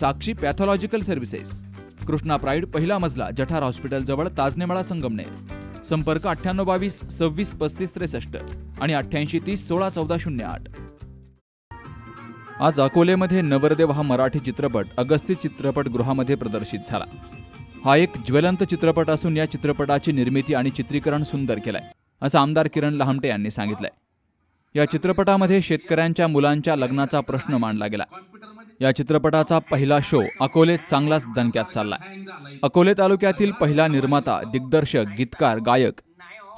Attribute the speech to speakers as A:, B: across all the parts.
A: Sakshi pathological services. Krishna pride पहिला मजला जठार hospital जवळ ताजनेमाळा संगमनेर. संपर्क अठ्ठ्याण्णव बावीस सव्वीस पस्तीस त्रेसष्ट आणि अठ्ठ्याऐंशी तीस सोळा चौदा शून्य आठ. आज अकोलेमध्ये नवरदेव हा मराठी चित्रपट अगस्ती चित्रपटगृहामध्ये प्रदर्शित झाला. हा एक ज्वलंत चित्रपट असून या चित्रपटाची निर्मिती आणि चित्रीकरण सुंदर केलंय असं आमदार किरण लहामटे यांनी सांगितलंय. या चित्रपटामध्ये शेतकऱ्यांच्या मुलांच्या लग्नाचा प्रश्न मांडला गेला. या चित्रपटाचा पहिला शो अकोलेत चांगलाच दणक्यात चाललाय. अकोले तालुक्यातील पहिला निर्माता दिग्दर्शक गीतकार गायक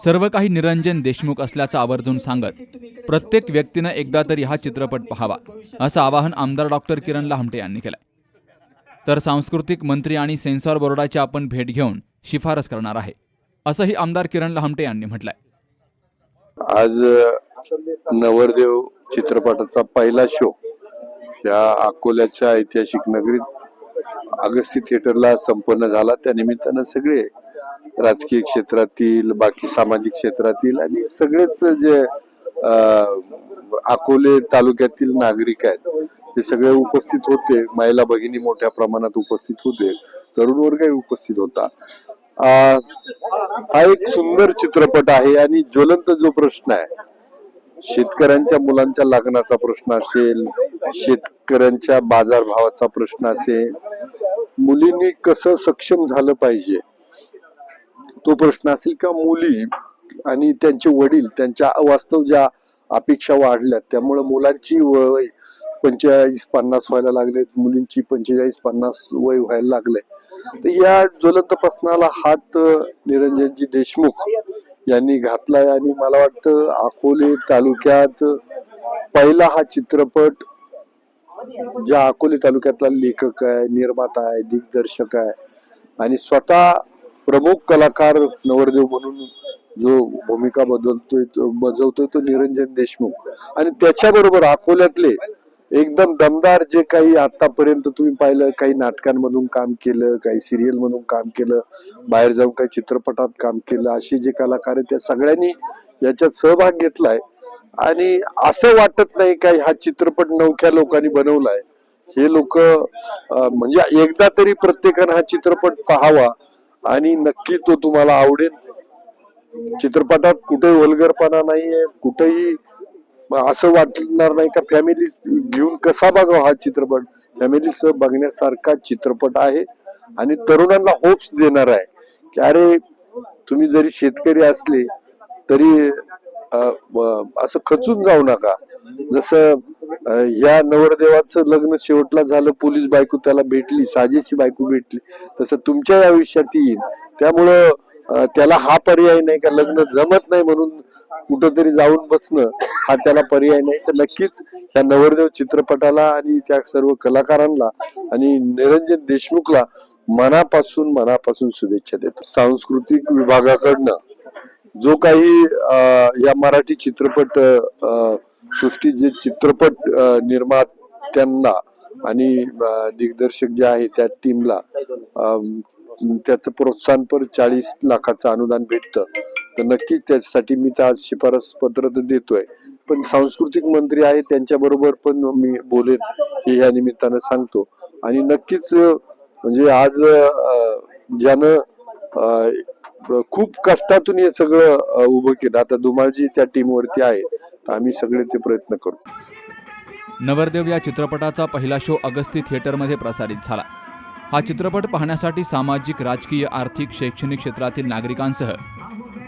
A: सर्व काही निरंजन देशमुख असल्याचं आवर्जून सांगत प्रत्येक व्यक्तीनं एकदा तरी हा चित्रपट पाहावा असं आवाहन आमदार डॉक्टर किरण लहामटे यांनी केलंय. तर सांस्कृतिक मंत्री आणि सेन्सॉर बोर्डाची आपण भेट घेऊन शिफारस करणार आहे असंही आमदार किरण लहामटे यांनी म्हटलंय.
B: आज नवरदेव चित्रपटाचा पहिला शो या अकोल्याच्या ऐतिहासिक नगरीत अगस्ती थिएटरला संपन्न झाला. त्या निमित्तानं सगळे राजकीय क्षेत्रातील बाकी सामाजिक क्षेत्रातील आणि सगळेच जे अकोले तालुक्यातील नागरिक आहेत ते सगळे उपस्थित होते. महिला भगिनी मोठ्या प्रमाणात उपस्थित होते. तरुण वर्गही उपस्थित होता. हा एक सुंदर चित्रपट आहे आणि ज्वलंत जो प्रश्न आहे शेतकऱ्यांच्या मुलांच्या लग्नाचा प्रश्न असेल शेतकऱ्यांच्या बाजारभावाचा प्रश्न असेल मुलींनी कसं सक्षम झालं पाहिजे? तो प्रश्न असेल किंवा मुली आणि त्यांचे वडील त्यांच्या वास्तव ज्या अपेक्षा वाढल्या त्यामुळे मुलांची वय पंचेचाळीस पन्नास व्हायला लागले मुलींची पंचेचाळीस पन्नास वय व्हायला लागले. तर या ज्वलंत प्रश्नाला हात निरंजनजी देशमुख यांनी घातलाय आणि मला वाटतं अकोले तालुक्यात पहिला हा चित्रपट ज्या अकोले तालुक्यातला लेखक आहे निर्माता आहे दिग्दर्शक आहे आणि स्वतः प्रमुख कलाकार नवरदेव म्हणून जो भूमिका बदलतोय तो बजवतोय तो निरंजन देशमुख. आणि त्याच्याबरोबर अकोल्यातले एकदम दमदार जे काही आतापर्यंत तुम्ही पाहिलं काही नाटकांमधून काम केलं काही सिरियल मधून काम केलं बाहेर जाऊन काही चित्रपटात काम केलं असे जे कलाकार आहेत त्या सगळ्यांनी याच्यात सहभाग घेतलाय. आणि असं वाटत नाही काही हा चित्रपट नवख्या लोकांनी बनवलाय. हे लोक म्हणजे एकदा तरी प्रत्येकानं हा चित्रपट पाहावा आणि नक्की तो तुम्हाला आवडेल. चित्रपटात कुठे वलगरपणा नाहीये कुठेही असं वाटणार नाही का फॅमिली घेऊन कसा बघावा हा चित्रपट? फॅमिलीसह बघण्यासारखा चित्रपट आहे आणि तरुणांना होप्स देणार आहे. की अरे तुम्ही जरी शेतकरी असले तरी असं खचून जाऊ नका. जसं या नवरदेवाचं लग्न शेवटला झालं पोलीस बायको त्याला भेटली साजेशी बायको भेटली तसं तुमच्या आयुष्यात येईल. त्यामुळं त्याला हा पर्याय नाही का लग्न जमत नाही म्हणून कुठंतरी जाऊन बसणं हा त्याला पर्याय नाही. तर नक्कीच त्या नवरदेव चित्रपटाला आणि त्या सर्व कलाकारांना आणि निरंजन देशमुखला मनापासून मनापासून शुभेच्छा देतो. सांस्कृतिक विभागाकडनं जो काही या मराठी चित्रपट सृष्टी जे चित्रपट निर्मात्यांना आणि दिग्दर्शक जे आहे त्या टीमला त्याचं प्रोत्साहनपर चाळीस लाखाचं अनुदान भेटतं. तर नक्कीच त्याच्यासाठी मी तर आज शिफारस पत्र तर देतोय. पण सांस्कृतिक मंत्री आहे त्यांच्या बरोबर पण मी बोलेन हे या निमित्तानं सांगतो. आणि नक्कीच म्हणजे आज ज्यानं खूप कष्टातून हे सगळं उभं केलं. आता दुमाळजी त्या टीमवरती आहे. तर आम्ही सगळे ते प्रयत्न करू.
A: नवरदेव या चित्रपटाचा पहिला शो अगस्ती थिएटरमध्ये प्रसारित झाला. हा चित्रपट पाहण्यासाठी सामाजिक राजकीय आर्थिक शैक्षणिक क्षेत्रातील नागरिकांसह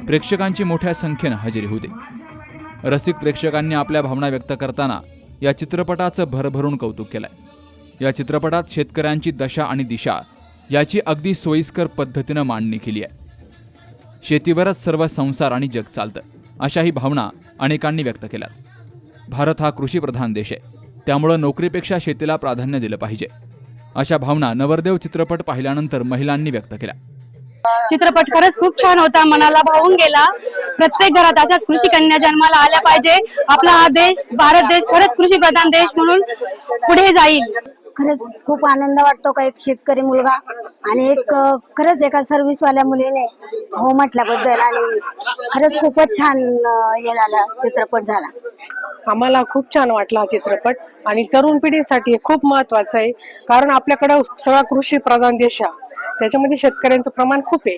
A: प्रेक्षकांची मोठ्या संख्येनं हजेरी होते. रसिक प्रेक्षकांनी आपल्या भावना व्यक्त करताना या चित्रपटाचं भरभरून कौतुक केलंय. या चित्रपटात शेतकऱ्यांची दशा आणि दिशा याची अगदी सोयीस्कर पद्धतीनं मांडणी केली आहे शेतीवरच सर्व संसार आणि जग चालतं अशाही भावना अनेकांनी व्यक्त केल्यात. भारत हा कृषीप्रधान देश आहे. त्यामुळं नोकरीपेक्षा शेतीला प्राधान्य दिलं पाहिजे. अशा भावना नवरदेव चित्रपट पाहिल्यानंतर महिलांनी व्यक्त केल्या.
C: चित्रपट खरंच खूप छान होता. मनाला भावून गेला. प्रत्येक घरात अशाच कृषी कन्या जन्माला आल्या पाहिजे. आपला हा देश भारत देश खरंच कृषी प्रधान देश म्हणून पुढे जाईल.
D: खरंच खूप आनंद वाटतो का एक शेतकरी मुलगा? आणि एक खरंच एका सर्व्हिस वाल्या मुलीने हो म्हटल्याबद्दल आणि खरंच खूपच छान हे झाला चित्रपट झाला.
E: आम्हाला खूप छान वाटला हा चित्रपट आणि तरुण पिढीसाठी हे खूप महत्वाचं आहे. कारण आपल्याकडं सगळा कृषी प्रधान देश आहे. त्याच्यामध्ये शेतकऱ्यांचं प्रमाण खूप आहे.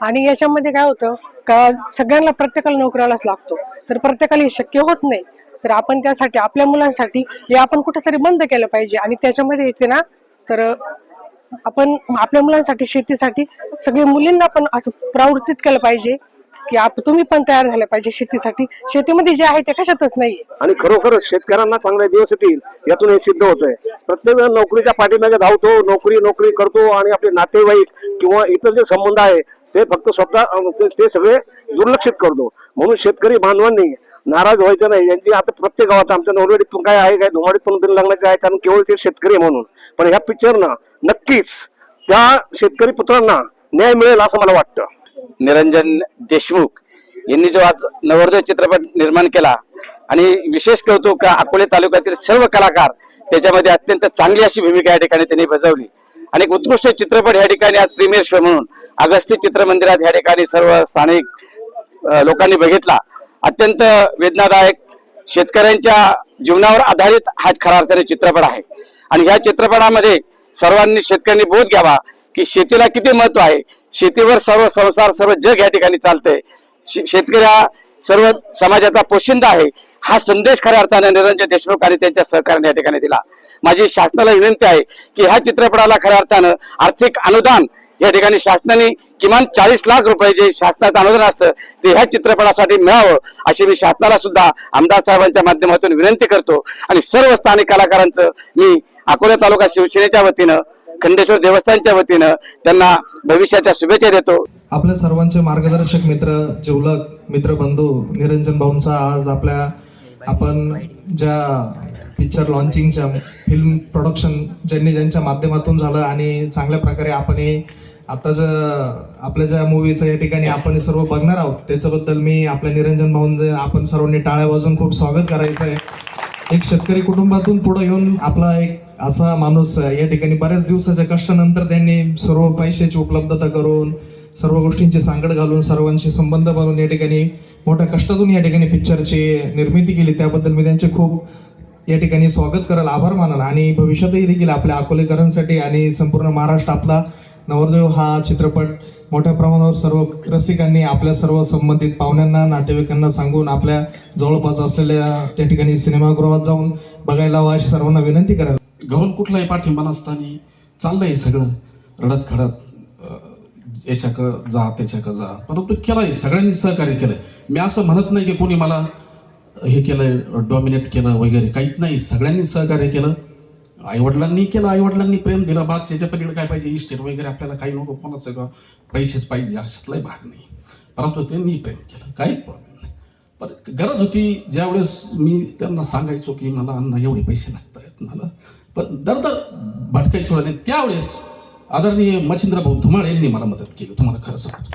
E: आणि याच्यामध्ये काय होतं का सगळ्यांना प्रत्येकाला नोकऱ्यालाच लागतो. तर प्रत्येकाला हे शक्य होत नाही. तर आपण त्यासाठी आपल्या मुलांसाठी हे आपण कुठेतरी बंद केलं पाहिजे. आणि त्याच्यामध्ये येते ना तर आपण आपल्या मुलांसाठी शेतीसाठी सगळे मुलींना पण असं प्रवृत्तीत केलं पाहिजे की आप तुम्ही पण तयार झाले पाहिजे शेतीसाठी. शेतीमध्ये जे आहे ते कशातच नाही
F: आणि खरोखर शेतकऱ्यांना चांगले दिवस येतील यातून हे सिद्ध होत आहे प्रत्येक जण नोकरीच्या पाठीमागे धावतो नोकरी नोकरी करतो आणि आपले नातेवाईक किंवा इतर जे संबंध आहे ते फक्त स्वतः ते- ते सगळे दुर्लक्षित करतो. म्हणून शेतकरी बांधवांनी नाराज व्हायचं नाही. यांची आता प्रत्येक गावात आमच्या नवरवाडीत पण काय आहे काय धुमाडीत पण बिल लागण्याचे आहे कारण केवळ ते शेतकरी आहे म्हणून. पण ह्या पिक्चरनं नक्कीच त्या शेतकरी पुत्रांना न्याय मिळेल असं मला वाटतं.
G: निरंजन देशमुख यांनी जो आज नवोदय चित्रपट निर्माण केला आणि विशेष कौतुक का अकोले तालुक्यातील सर्व कलाकार त्याच्यामध्ये अत्यंत चांगली अशी भूमिका या ठिकाणी त्यांनी बजावली. आणि एक उत्कृष्ट चित्रपट या ठिकाणी आज प्रीमियर शो म्हणून अगस्ती चित्रमंदिरात या ठिकाणी सर्व स्थानिक लोकांनी बघितला. अत्यंत वेदनादायक शेतकऱ्यांच्या जीवनावर आधारित हा खरा अर्थाने चित्रपट आहे. आणि ह्या चित्रपटामध्ये सर्वांनी शेतकऱ्यांनी बोध घ्यावा की शेतीला किती महत्त्व आहे. शेतीवर सर्व संसार सर्व जग या ठिकाणी चालतंय. शे- शेतकरी हा सर्व समाजाचा पोशिंदा आहे. हा संदेश खऱ्या अर्थाने निरंजन देशमुख आणि त्यांच्या सहकार्याने या ठिकाणी दिला. माझी शासनाला विनंती आहे की ह्या चित्रपटाला खऱ्या अर्थानं आर्थिक अनुदान या ठिकाणी शासनाने किमान चाळीस लाख रुपये जे शासनाचं अनुदान असतं ते ह्या चित्रपटासाठी मिळावं अशी मी शासनाला सुद्धा आमदार साहेबांच्या माध्यमातून विनंती करतो. आणि सर्व स्थानिक कलाकारांचं मी अकोला तालुका शिवसेनेच्या वतीनं खंडेश्वर देवस्थानच्या वतीनं त्यांना भविष्याच्या शुभेच्छा देतो.
H: आपल्या सर्वांचे मार्गदर्शक मित्र जिवलक मित्रबंधू निरंजन भाऊंचा आज आपल्या आपण ज्या पिक्चर लॉन्चिंगच्या फिल्म प्रोडक्शन ज्यांनी ज्यांच्या माध्यमातून झालं आणि चांगल्या प्रकारे आपण हे आता ज्या आपल्या ज्या मूवीचं या ठिकाणी आपण सर्व बघणार आहोत त्याच्याबद्दल मी आपल्या निरंजन भाऊन आपण सर्वांनी टाळ्या वाजून खूप स्वागत करायचं आहे. एक शेतकरी कुटुंबातून पुढे येऊन आपला एक असा माणूस या ठिकाणी बऱ्याच दिवसाच्या कष्टानंतर त्यांनी सर्व पैशाची उपलब्धता करून सर्व गोष्टींची सांगड घालून सर्वांशी संबंध बनवून या ठिकाणी मोठ्या कष्टातून या ठिकाणी पिक्चरची निर्मिती केली. त्याबद्दल मी त्यांचे खूप या ठिकाणी स्वागत कराल आभार मानाल. आणि भविष्यातही देखील आपल्या अकोलेकरांसाठी आणि संपूर्ण महाराष्ट्र आपला नवरदेव हा चित्रपट मोठ्या प्रमाणावर सर्व रसिकांनी आपल्या सर्व संबंधित पाहुण्यांना नातेवाईकांना सांगून आपल्या जवळपास असलेल्या त्या ठिकाणी सिनेमागृहात जाऊन बघायला हवा अशी सर्वांना विनंती करायला.
I: घरून कुठलाही पाठिंबा नसताना चाललंय सगळं. रडत खडत अं, याच्याक जा त्याच्याक जा. परंतु केलंय सगळ्यांनी सहकार्य केलंय. मी असं म्हणत नाही की कोणी मला हे केलंय डॉमिनेट केलं वगैरे. काहीच नाही सगळ्यांनी सहकार्य केलं. आईवडिलांनी केलं आईवडिलांनी प्रेम दिलं बास याच्या पलीकडे काय पाहिजे? इस्टेट वगैरे आपल्याला काही नको कोणाचं का पैसेच पाहिजे अशातलाही भाग नाही. परंतु त्यांनी प्रेम केलं काही प्रॉब्लेम नाही. पण गरज होती ज्यावेळेस मी त्यांना सांगायचो की मला अण्णा एवढे पैसे लागत आहेत मला पण दर दर भटकायची वेळ नाही त्यावेळेस आदरणीय मच्छिंद्र भाऊ धुमाळ यांनी मला मदत केली तुम्हाला खरं सांगतो.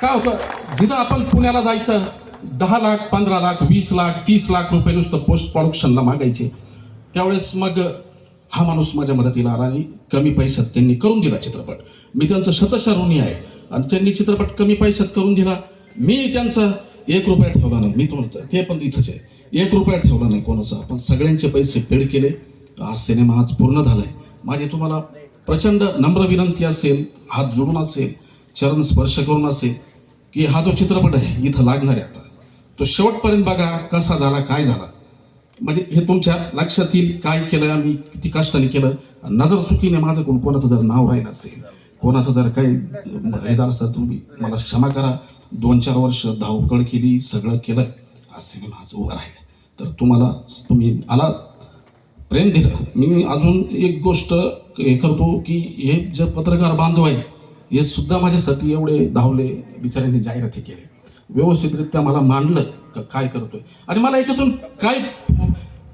I: काय होतं? जिथं आपण पुण्याला जायचं दहा लाख पंधरा लाख वीस लाख तीस लाख रुपये नुसतं पोस्ट प्रोडक्शनला मागायचे त्यावेळेस मग हा माणूस माझ्या मदतीला आला आणि कमी पैशात त्यांनी करून दिला चित्रपट. मी त्यांचं शतशा ऋणी आहे. आणि त्यांनी चित्रपट कमी पैशात करून दिला. मी त्यांचं एक रुपया ठेवला नाही. मी तुम्हाला ते पण इथंच आहे. एक रुपया ठेवला नाही कोणाचा. पण सगळ्यांचे पैसे पेड केले. हा सिनेमा आज पूर्ण झाला आहे माझी तुम्हाला प्रचंड नम्र विनंती असेल हात जोडून असेल चरण स्पर्श करून असेल की हा जो चित्रपट आहे इथं लागणार आहे आता. तो शेवटपर्यंत बघा कसा झाला काय झाला. म्हणजे हे तुमच्या लक्षात येईल काय केलं आम्ही किती कष्टाने केलं नजर चुकीने माझं कोण कोणाचं जर नाव राहिलं असेल कोणाचं जर काही हे झालं असेल तुम्ही मला क्षमा करा. दोन चार वर्ष धावपळ केली सगळं केलं आज सिनेमा आज उभं राहिलं. तर तुम्हाला तुम्ही आला प्रेम दिलं. मी अजून एक गोष्ट हे करतो की हे जे पत्रकार बांधव आहे हे सुद्धा माझ्यासाठी एवढे धावले बिचाऱ्यांनी जाहिराती केले. व्यवस्थितरित्या मला मांडलं. काय करतोय? आणि मला याच्यातून काय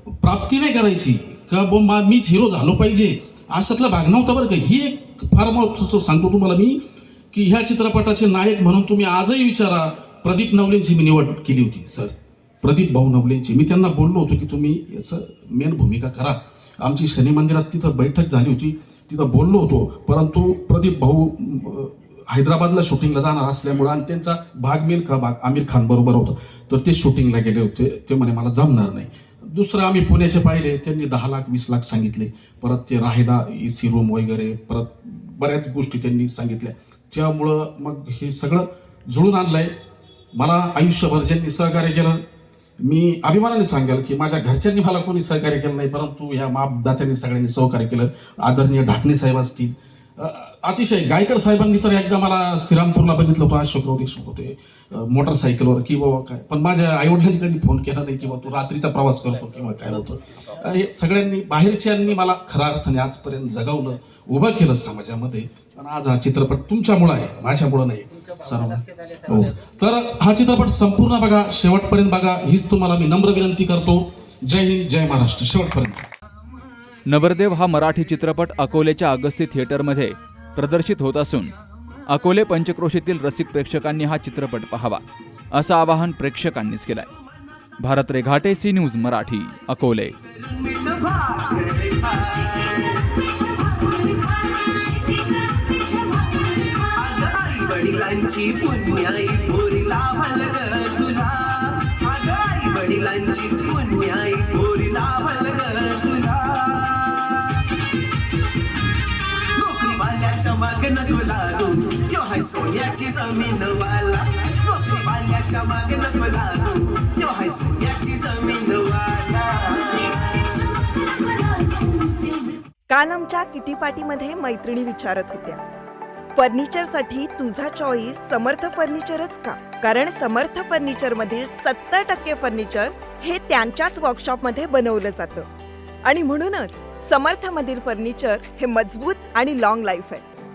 I: प्राप्ती नाही करायची. का बो मा मीच हिरो झालो पाहिजे. अशातला भाग नव्हता बरं का. ही एक फार महत्वाचं सांगतो तुम्हाला मी की ह्या चित्रपटाचे नायक म्हणून तुम्ही आजही विचारा. प्रदीप नवलेंची मी निवड केली होती सर. प्रदीप भाऊ नवलेंची. मी त्यांना बोललो होतो की तुम्ही याचं मेन भूमिका करा. आमची शनी मंदिरात तिथं बैठक झाली होती. तिथं बोललो होतो. परंतु प्रदीप भाऊ हैदराबादला शूटिंगला जाणार असल्यामुळं आणि त्यांचा भाग मिल का भाग आमिर खान बरोबर होता. तर ते शूटिंगला गेले होते. ते म्हणे मला जमणार नाही. दुसरं आम्ही पुण्याचे पाहिले. त्यांनी दहा लाख वीस लाख सांगितले. परत ते राहायला ए सी रूम वगैरे. परत बऱ्याच गोष्टी त्यांनी सांगितल्या. त्यामुळं मग हे सगळं जुळून आणलं आहे मला आयुष्यभर ज्यांनी सहकार्य केलं मी अभिमानाने सांगेल की माझ्या घरच्यांनी मला कोणी सहकार्य केलं नाही परंतु ह्या मापदात्यांनी सगळ्यांनी सहकार्य केलं. आदरणीय ढाकणे साहेब असतील अतिशय गायकर साहेबांनी तर एकदा मला श्रीरामपूरला बघितलं होतं अशोकराव देशमुख होते मोटरसायकलवर की बाबा काय. पण माझ्या आईवडिलांनी कधी फोन केला नाही किंवा तू रात्रीचा प्रवास करतो किंवा काय होतो. हे सगळ्यांनी बाहेरच्यांनी मला खऱ्या अर्थाने आजपर्यंत जगावलं उभं केलं समाजामध्ये. पण आज हा चित्रपट तुमच्यामुळं आहे माझ्यामुळं नाही सर्व हो. तर हा चित्रपट संपूर्ण बघा शेवटपर्यंत बघा. हीच तुम्हाला मी नम्र विनंती करतो. जय हिंद जय महाराष्ट्र. शेवटपर्यंत.
A: नवरदेव हा मराठी चित्रपट अकोलेच्या अगस्ती थिएटरमध्ये प्रदर्शित होत असून अकोले पंचक्रोशीतील रसिक प्रेक्षकांनी हा चित्रपट पाहावा असं आवाहन प्रेक्षकांनीच केलंय. Bharat Reghate C news Marathi Akole.
J: आई वडिलांची माग नको लागू यो हाय सोन्याची जमीन वाला. नोकरीवाल्याच्या माग नको लागू यो हाय सोन्याची जमीन वाला.
K: काल आमच्या किटी पार्टीमध्ये मैत्रिणी विचारत होत्या. फर्निचरसाठी तुझा चॉईस समर्थ फर्निचरच का? कारण समर्थ फर्निचरमधील सत्तर टक्के फर्निचर हे त्यांच्याच वर्कशॉपमध्ये बनवलं जातं. आणि म्हणूनच समर्थमधील फर्निचर हे मजबूत आणि लॉंग लाईफ आहे.